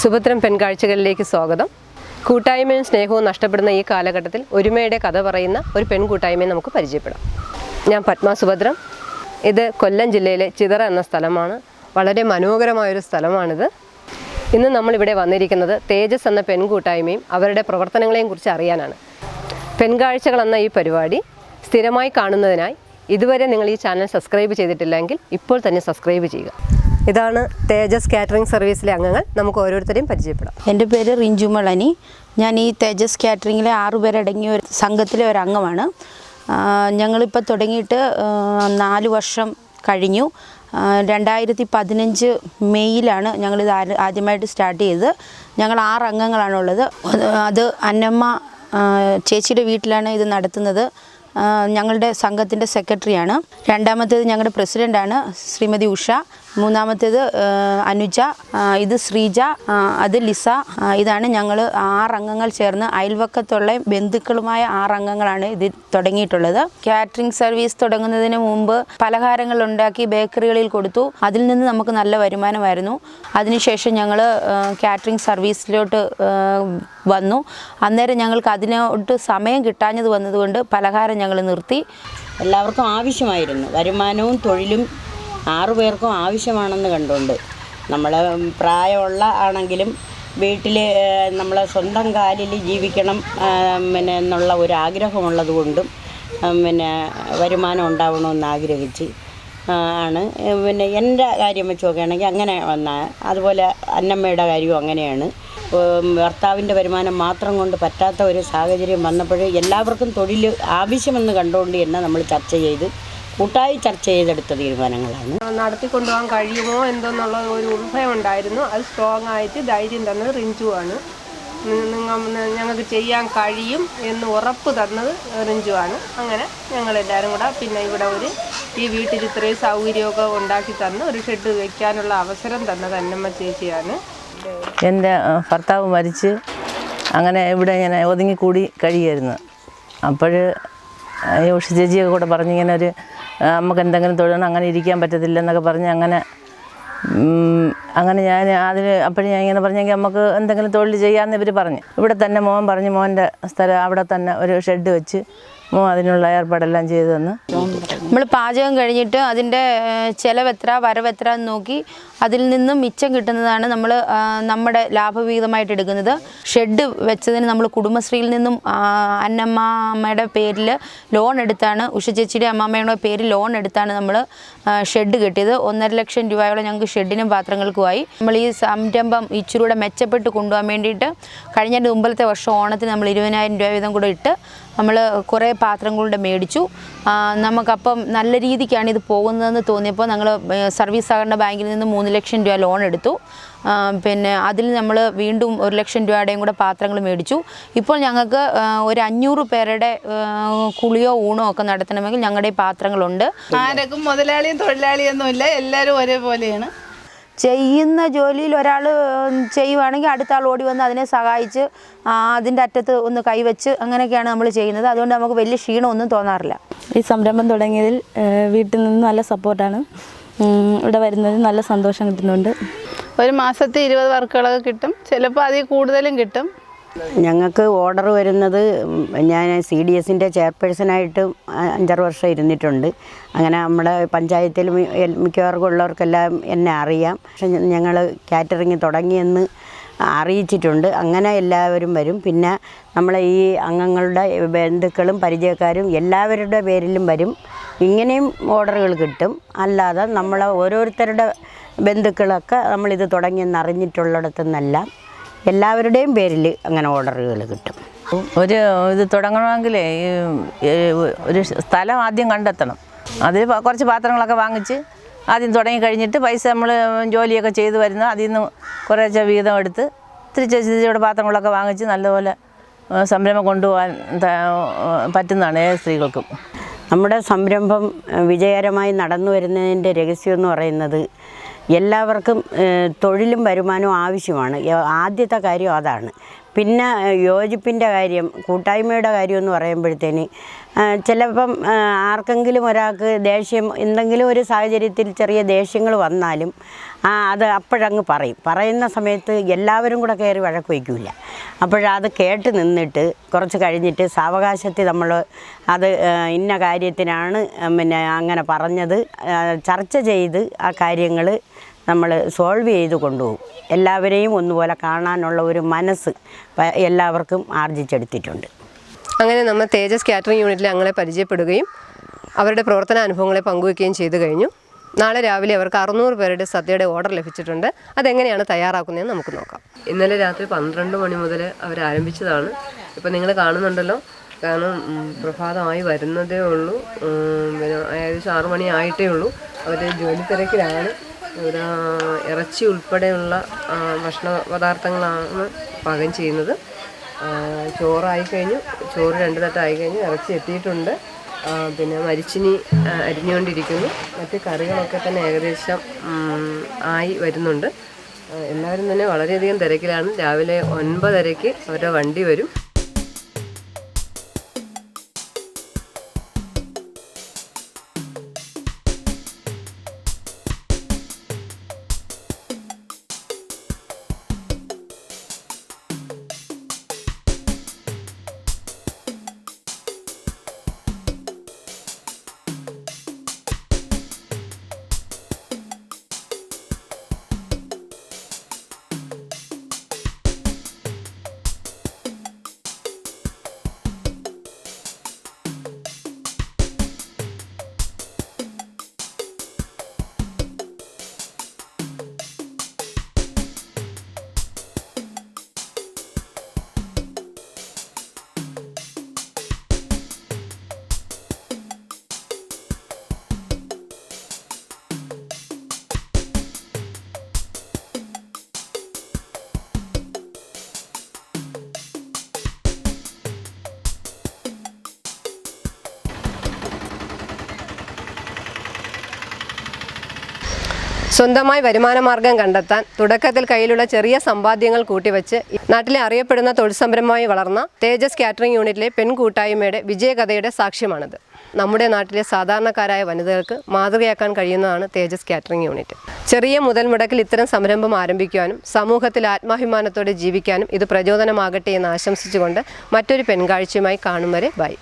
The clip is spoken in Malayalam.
സുഭദ്രം പെൺകാഴ്ചകളിലേക്ക് സ്വാഗതം. കൂട്ടായ്മയും സ്നേഹവും നഷ്ടപ്പെടുന്ന ഈ കാലഘട്ടത്തിൽ ഒരുമയുടെ കഥ പറയുന്ന ഒരു പെൺകൂട്ടായ്മയെ നമുക്ക് പരിചയപ്പെടാം. ഞാൻ പത്മ സുഭദ്രം. ഇത് കൊല്ലം ജില്ലയിലെ ചിതറ എന്ന സ്ഥലമാണ്. വളരെ മനോഹരമായൊരു സ്ഥലമാണിത്. ഇന്ന് നമ്മളിവിടെ വന്നിരിക്കുന്നത് തേജസ് എന്ന പെൺകൂട്ടായ്മയും അവരുടെ പ്രവർത്തനങ്ങളെയും കുറിച്ച് അറിയാനാണ്. പെൺകാഴ്ചകൾ എന്ന ഈ പരിപാടി സ്ഥിരമായി കാണുന്നതിനായി ഇതുവരെ നിങ്ങൾ ഈ ചാനൽ സബ്സ്ക്രൈബ് ചെയ്തിട്ടില്ലെങ്കിൽ ഇപ്പോൾ തന്നെ സബ്സ്ക്രൈബ് ചെയ്യുക. ഇതാണ് തേജസ് കാറ്ററിംഗ് സർവീസിലെ അംഗങ്ങൾ. നമുക്ക് ഓരോരുത്തരെയും പരിചയപ്പെടാം. എന്റെ പേര് റിഞ്ചു മളനി. ഞാൻ ഈ തേജസ് കാറ്ററിങ്ങിലെ ആറുപേരടങ്ങിയ ഒരു സംഘത്തിലെ ഒരു അംഗമാണ്. ഞങ്ങളിപ്പോൾ തുടങ്ങിയിട്ട് നാല് വർഷം കഴിഞ്ഞു. രണ്ടായിരത്തി പതിനഞ്ച് മെയ്യിലാണ് ഞങ്ങളിത് ആദ്യമായിട്ട് സ്റ്റാർട്ട് ചെയ്തത്. ഞങ്ങൾ ആറ് അംഗങ്ങളാണുള്ളത്. അത് അന്നമ്മ ചേച്ചിയുടെ വീട്ടിലാണ് ഇത് നടത്തുന്നത്. ഞങ്ങളുടെ സംഘത്തിന്റെ സെക്രട്ടറിയാണ്. രണ്ടാമത്തേത് ഞങ്ങളുടെ പ്രസിഡന്റാണ് ശ്രീമതി ഉഷ. മൂന്നാമത്തേത് അനുജ ഇത് ശ്രീജ അത് ലിസ ഇതാണ് ഞങ്ങൾ ആറംഗങ്ങൾ ചേർന്ന് അയൽവക്കത്തുള്ള ബന്ധുക്കളുമായ ആറംഗങ്ങളാണ് ഇത് തുടങ്ങിയിട്ടുള്ളത്. കാറ്ററിംഗ് സർവീസ് തുടങ്ങുന്നതിന് മുമ്പ് പലഹാരങ്ങൾ ഉണ്ടാക്കി ബേക്കറികളിൽ കൊടുത്തു. അതിൽ നിന്ന് നമുക്ക് നല്ല വരുമാനമായിരുന്നു. അതിനുശേഷം ഞങ്ങൾ കാറ്ററിംഗ് സർവീസിലോട്ട് വന്നു. അന്നേരം ഞങ്ങൾക്ക് അതിനോട്ട് സമയം കിട്ടാഞ്ഞത് വന്നതുകൊണ്ട് പലഹാരം ഞങ്ങൾ നിർത്തി. എല്ലാവർക്കും ആവശ്യമായിരുന്നു. വരുമാനവും തൊഴിലും ആറു പേർക്കും ആവശ്യമാണെന്ന് കണ്ടുകൊണ്ട് നമ്മൾ പ്രായമുള്ള ആണെങ്കിലും വീട്ടിൽ നമ്മൾ സ്വന്തം കാലിൽ ജീവിക്കണം പിന്നെ എന്നുള്ള ഒരു ആഗ്രഹമുള്ളത് കൊണ്ടും പിന്നെ വരുമാനം ഉണ്ടാവണമെന്ന് ആഗ്രഹിച്ച് ആണ്. പിന്നെ എന്റെ കാര്യം വെച്ച് നോക്കുകയാണെങ്കിൽ അങ്ങനെ വന്ന അതുപോലെ അന്നമ്മയുടെ കാര്യവും അങ്ങനെയാണ്. ഭർത്താവിന്റെ വരുമാനം മാത്രം കൊണ്ട് പറ്റാത്ത ഒരു സാഹചര്യം വന്നപ്പോൾ എല്ലാവർക്കും തൊഴിൽ ആവശ്യമെന്ന് കണ്ടുകൊണ്ട് തന്നെ നമ്മൾ ചർച്ച ചെയ്ത് കൂട്ടായി ചർച്ച ചെയ്തെടുത്ത തീരുമാനങ്ങളാണ്. നടത്തിക്കൊണ്ടുപോകാൻ കഴിയുമോ എന്തെന്നുള്ള ഒരു ഉത്ഭയം ഉണ്ടായിരുന്നു അത് സ്ട്രോങ് ആയിട്ട് ധൈര്യം തന്നത് ആണ്. നിങ്ങൾ ഞങ്ങൾക്ക് ചെയ്യാൻ കഴിയും എന്ന് ഉറപ്പ് തന്നത് റിഞ്ചുവാണ് അങ്ങനെ ഞങ്ങളെല്ലാവരും കൂടെ പിന്നെ ഇവിടെ ഒരു ഈ വീട്ടിൽ ഇത്രയും സൗകര്യമൊക്കെ ഉണ്ടാക്കി തന്ന് ഒരു ഷെഡ് വെക്കാനുള്ള അവസരം തന്നത് അന്നമ്മ ചേച്ചിയാണ്. എന്റെ ഭർത്താവ് മരിച്ച് അങ്ങനെ ഇവിടെ ഇങ്ങനെ ഒതുങ്ങിക്കൂടി കഴിയായിരുന്നു. അപ്പോൾ ഉഷ ചേച്ചിയൊക്കെ കൂടെ പറഞ്ഞിങ്ങനെ ഒരു നമുക്ക് എന്തെങ്കിലും തൊഴിലാണ് അങ്ങനെ ഇരിക്കാൻ പറ്റത്തില്ല എന്നൊക്കെ പറഞ്ഞ് അങ്ങനെ അങ്ങനെ ഞാൻ അതിന് അപ്പോഴും ഞാൻ ഇങ്ങനെ പറഞ്ഞെങ്കിൽ നമുക്ക് എന്തെങ്കിലും തൊഴിൽ ചെയ്യാമെന്ന് ഇവർ പറഞ്ഞു. ഇവിടെ തന്നെ മോൻ പറഞ്ഞു മോന്റെ സ്ഥലം അവിടെ തന്നെ ഒരു ഷെഡ് വെച്ച് അതിനുള്ള ഏർപ്പാടെല്ലാം ചെയ്തു തന്നു. നമ്മൾ പാചകം കഴിഞ്ഞിട്ട് അതിന്റെ ചിലവെത്ര വരവെത്ര എന്ന് നോക്കി അതിൽ നിന്നും മിച്ചം കിട്ടുന്നതാണ് നമ്മൾ നമ്മുടെ ലാഭവിഹിതമായിട്ട് എടുക്കുന്നത്. ഷെഡ് വെച്ചതിന് നമ്മൾ കുടുംബശ്രീയിൽ നിന്നും അന്നമ്മയുടെ പേരിൽ ലോൺ എടുത്താണ് ഉഷ ചേച്ചിയുടെ അമ്മാമ്മയുടെ പേരിൽ ലോൺ എടുത്താണ് നമ്മൾ ഷെഡ് കിട്ടിയത്. ഒന്നര ലക്ഷം രൂപയോളം ഞങ്ങൾക്ക് ഷെഡിനും പാത്രങ്ങൾക്കുമായി നമ്മൾ ഈ സംരംഭം ഇച്ചിരൂടെ മെച്ചപ്പെട്ട് കൊണ്ടുപോകാൻ വേണ്ടിയിട്ട് കഴിഞ്ഞ മുമ്പലത്തെ വർഷം ഓണത്തിന് നമ്മൾ ഇരുപതിനായിരം രൂപ വീതം കൂടെ ഇട്ട് നമ്മൾ കുറേ പാത്രം കൊണ്ട് മേടിച്ചു നമുക്കപ്പം നല്ല രീതിക്കാണ് ഇത് പോകുന്നതെന്ന് തോന്നിയപ്പോൾ ഞങ്ങൾ സർവീസ് സഹകരണ ബാങ്കിൽ നിന്ന് മൂന്ന് ലക്ഷം രൂപ ലോൺ എടുത്തു. പിന്നെ അതിൽ നമ്മൾ വീണ്ടും ഒരു ലക്ഷം രൂപയുടെയും കൂടെ പാത്രങ്ങൾ മേടിച്ചു. ഇപ്പോൾ ഞങ്ങൾക്ക് ഒരു അഞ്ഞൂറ് പേരുടെ കുളിയോ ഊണോ ഒക്കെ നടത്തണമെങ്കിൽ ഞങ്ങളുടെ പാത്രങ്ങളുണ്ട്. ആരൊക്കെ മുതലാളിയും തൊഴിലാളിയൊന്നും ഇല്ല എല്ലാവരും ഒരേപോലെയാണ്. ചെയ്യുന്ന ജോലിയിൽ ഒരാൾ ചെയ്യുവാണെങ്കിൽ അടുത്ത ആൾ ഓടി വന്ന് അതിനെ സഹായിച്ച് അതിന്റെ അറ്റത്ത് ഒന്ന് കൈവച്ച് അങ്ങനെയൊക്കെയാണ് നമ്മൾ ചെയ്യുന്നത്. അതുകൊണ്ട് നമുക്ക് വലിയ ക്ഷീണമൊന്നും തോന്നാറില്ല. ഈ സംരംഭം തുടങ്ങിയതിൽ വീട്ടിൽ നിന്ന് നല്ല സപ്പോർട്ടാണ്. ഇവിടെ വരുന്നതിൽ നല്ല സന്തോഷം കിട്ടുന്നുണ്ട്. ഒരു മാസത്തെ ഇരുപത് വർക്കുകളൊക്കെ കിട്ടും. ചിലപ്പോൾ അതിൽ കൂടുതലും കിട്ടും. ഞങ്ങൾക്ക് ഓർഡർ വരുന്നത് ഞാൻ സി ഡി എസിന്റെ ചെയർപേഴ്സണായിട്ട് അഞ്ചാറ് വർഷം ഇരുന്നിട്ടുണ്ട്. അങ്ങനെ നമ്മുടെ പഞ്ചായത്തിൽ മിക്കവാറും ഉള്ളവർക്കെല്ലാം എന്നെ അറിയാം. പക്ഷെ ഞങ്ങൾ കാറ്ററിങ് തുടങ്ങിയെന്ന് അറിയിച്ചിട്ടുണ്ട്. അങ്ങനെ എല്ലാവരും വരും. പിന്നെ നമ്മളെ ഈ അംഗങ്ങളുടെ ബന്ധുക്കളും പരിചയക്കാരും എല്ലാവരുടെ പേരിലും വരും. ഇങ്ങനെയും ഓർഡറുകൾ കിട്ടും. അല്ലാതെ നമ്മളെ ഓരോരുത്തരുടെ ബന്ധുക്കളൊക്കെ നമ്മളിത് തുടങ്ങിയെന്ന് അറിഞ്ഞിട്ടുള്ളിടത്തുനിന്നെല്ലാം എല്ലാവരുടെയും പേരിൽ അങ്ങനെ ഓർഡറുകൾ കിട്ടും. ഒരു ഇത് തുടങ്ങണമെങ്കിൽ ഒരു സ്ഥലം ആദ്യം കണ്ടെത്തണം. അതിൽ കുറച്ച് പാത്രങ്ങളൊക്കെ വാങ്ങിച്ച് ആദ്യം തുടങ്ങി കഴിഞ്ഞിട്ട് പൈസ നമ്മൾ ജോലിയൊക്കെ ചെയ്തു വരുന്ന അതിൽ നിന്ന് കുറേശ്ശെ വീതം എടുത്ത് തിരിച്ച് തിരിച്ചുകൂടെ പാത്രങ്ങളൊക്കെ വാങ്ങിച്ച് നല്ലപോലെ സംരംഭം കൊണ്ടുപോകാൻ പറ്റുന്നതാണ് ഏത് സ്ത്രീകൾക്കും. നമ്മുടെ സംരംഭം വിജയകരമായി നടന്നു വരുന്നതിന്റെ രഹസ്യം എന്ന് പറയുന്നത് എല്ലാവർക്കും തൊഴിലും വരുമാനവും ആവശ്യമാണ്. ആദ്യത്തെ കാര്യം അതാണ്. പിന്നെ യോജിപ്പിന്റെ കാര്യം കൂട്ടായ്മയുടെ കാര്യം എന്ന് പറയുമ്പോഴത്തേന് ചിലപ്പം ആർക്കെങ്കിലും ഒരാൾക്ക് ദേഷ്യം എന്തെങ്കിലും ഒരു സാഹചര്യത്തിൽ ചെറിയ ദേഷ്യങ്ങൾ വന്നാലും അത് അപ്പോഴങ്ങ് പറയും. പറയുന്ന സമയത്ത് എല്ലാവരും കൂടെ കയറി വഴക്ക് വയ്ക്കില്ല അപ്പോഴത് കേട്ട് നിന്നിട്ട് കുറച്ച് കഴിഞ്ഞിട്ട് സാവകാശത്തിൽ നമ്മൾ അത് ഇന്ന കാര്യത്തിനാണ് പിന്നെ അങ്ങനെ പറഞ്ഞത്. ചർച്ച ചെയ്ത് ആ കാര്യങ്ങൾ നമ്മൾ സോൾവ് ചെയ്ത് കൊണ്ടുപോകും. എല്ലാവരെയും ഒന്നുപോലെ കാണാനുള്ള ഒരു മനസ്സ് എല്ലാവർക്കും ആർജിച്ചെടുത്തിട്ടുണ്ട്. അങ്ങനെ നമ്മൾ തേജസ് കാറ്ററിംഗ് യൂണിറ്റിൽ അങ്ങളെ പരിചയപ്പെടുകയും അവരുടെ പ്രവർത്തന അനുഭവങ്ങളെ പങ്കുവയ്ക്കുകയും ചെയ്തു കഴിഞ്ഞു. നാളെ രാവിലെ അവർക്ക് അറുന്നൂറ് പേരുടെ സദ്യയുടെ ഓർഡർ ലഭിച്ചിട്ടുണ്ട്. അതെങ്ങനെയാണ് തയ്യാറാക്കുന്നതെന്ന് നമുക്ക് നോക്കാം. ഇന്നലെ രാത്രി പന്ത്രണ്ട് മണി മുതൽ അവർ ആരംഭിച്ചതാണ്. ഇപ്പം നിങ്ങൾ കാണുന്നുണ്ടല്ലോ. കാരണം പ്രഭാതമായി വരുന്നതേ ഉള്ളൂ. ഏകദേശം ആറു മണി ആയിട്ടേ ഉള്ളൂ. അവർ ജോലി തിരക്കിലാണ് ഇറച്ചി ഉൾപ്പെടെയുള്ള ഭക്ഷണ പദാർത്ഥങ്ങളാണ് പാകം ചെയ്യുന്നത്. ചോറായി കഴിഞ്ഞു ചോറ് രണ്ട് തട്ടായി കഴിഞ്ഞു ഇറച്ചി എത്തിയിട്ടുണ്ട്. പിന്നെ മരിച്ചിനി അരിഞ്ഞുകൊണ്ടിരിക്കുന്നു. മറ്റ് കറികളൊക്കെ തന്നെ ഏകദേശം ആയി വരുന്നുണ്ട്. എല്ലാവരും തന്നെ വളരെയധികം തിരക്കിലാണ്. രാവിലെ ഒൻപതരയ്ക്ക് അവരുടെ വണ്ടി വരും. സ്വന്തമായി വരുമാന മാർഗം കണ്ടെത്താൻ തുടക്കത്തിൽ കയ്യിലുള്ള ചെറിയ സമ്പാദ്യങ്ങൾ കൂട്ടിവെച്ച് നാട്ടിലെ അറിയപ്പെടുന്ന തൊഴിൽ സംരംഭമായി വളർന്ന തേജസ് കാറ്ററിംഗ് യൂണിറ്റിലെ പെൺകൂട്ടായ്മയുടെ വിജയകഥയുടെ സാക്ഷ്യമാണിത്. നമ്മുടെ നാട്ടിലെ സാധാരണക്കാരായ വനിതകൾക്ക് മാതൃകയാക്കാൻ കഴിയുന്നതാണ് തേജസ് കാറ്ററിംഗ് യൂണിറ്റ്. ചെറിയ മുതൽ മുടക്കിൽ ഇത്തരം സംരംഭം ആരംഭിക്കുവാനും സമൂഹത്തിൽ ആത്മാഭിമാനത്തോടെ ജീവിക്കാനും ഇത് പ്രചോദനമാകട്ടെ എന്ന് ആശംസിച്ചുകൊണ്ട് മറ്റൊരു പെൺകാഴ്ചയുമായി കാണും വരെ ബൈ.